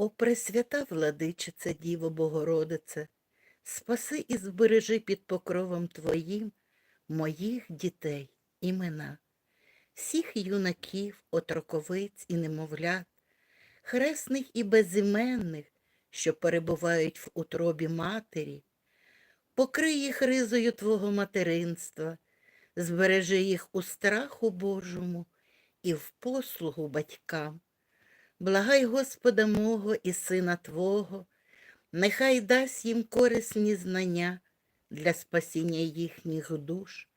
О, пресвята владичице, Діво Богородице, спаси і збережи під покровом Твоїм моїх дітей імена, всіх юнаків, отроковиць і немовлят, хресних і безіменних, що перебувають в утробі матері, покрий їх ризою Твого материнства, збережи їх у страху Божому і в послугу батькам. Благай Господа мого і Сина Твого, нехай дасть їм корисні знання для спасіння їхніх душ,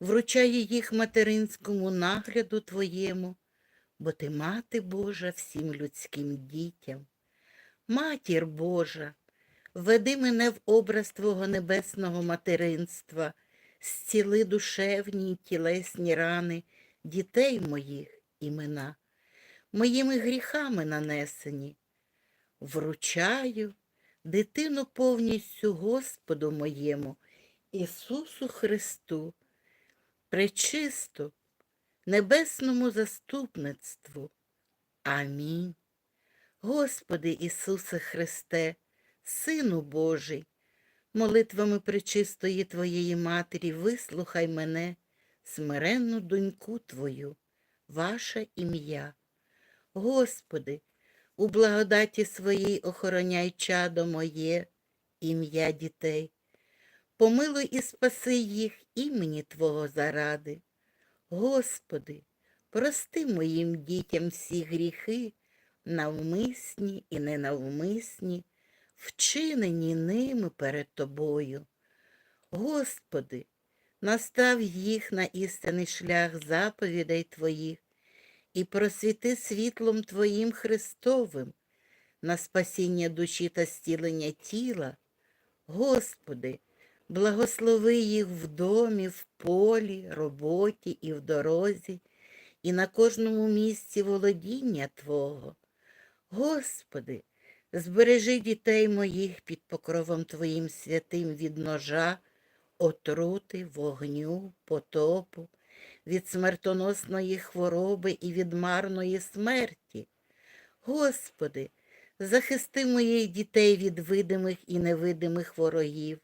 вручає їх материнському нагляду Твоєму, бо Ти мати Божа всім людським дітям. Матір Божа, веди мене в образ Твого небесного материнства, зціли душевні й тілесні рани дітей моїх імена моїми гріхами нанесені. Вручаю дитину повністю Господу моєму, Ісусу Христу, пречисту, небесному заступництву. Амінь. Господи Ісусе Христе, Сину Божий, молитвами пречистої Твоєї Матері, вислухай мене, смиренну доньку Твою, ваше ім'я. Господи, у благодаті своїй охороняй чадо моє, ім'я дітей. Помилуй і спаси їх імені Твого заради. Господи, прости моїм дітям всі гріхи, навмисні і ненавмисні, вчинені ними перед Тобою. Господи, настав їх на істинний шлях заповідей Твоїх, і просвіти світлом Твоїм Христовим на спасіння душі та стілення тіла. Господи, благослови їх в домі, в полі, роботі і в дорозі, і на кожному місці володіння Твого. Господи, збережи дітей моїх під покровом Твоїм святим від ножа, отрути, вогню, потопу від смертоносної хвороби і від марної смерті. Господи, захисти моїх дітей від видимих і невидимих ворогів,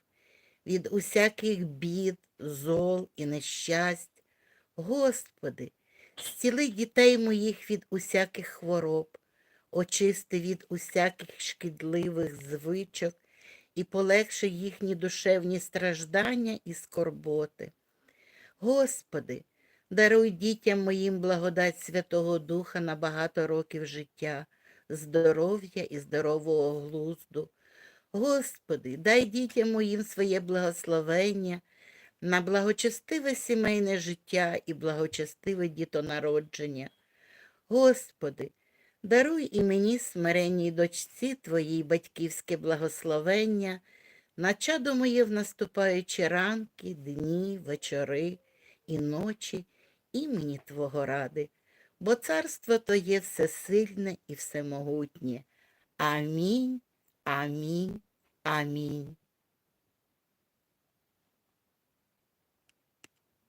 від усяких бід, зол і нещасть. Господи, зціли дітей моїх від усяких хвороб, очисти від усяких шкідливих звичок і полегши їхні душевні страждання і скорботи. Господи, Даруй дітям моїм благодать Святого Духа на багато років життя, здоров'я і здорового глузду. Господи, дай дітям моїм своє благословення на благочестиве сімейне життя і благочестиве дітонародження. Господи, даруй і мені смиренній дочці Твоїй батьківське благословення, на чадо моє в наступаючі ранки, дні, вечори і ночі імені Твого ради, бо царство Твоє всесильне і всемогутнє. Амінь, амінь, амінь.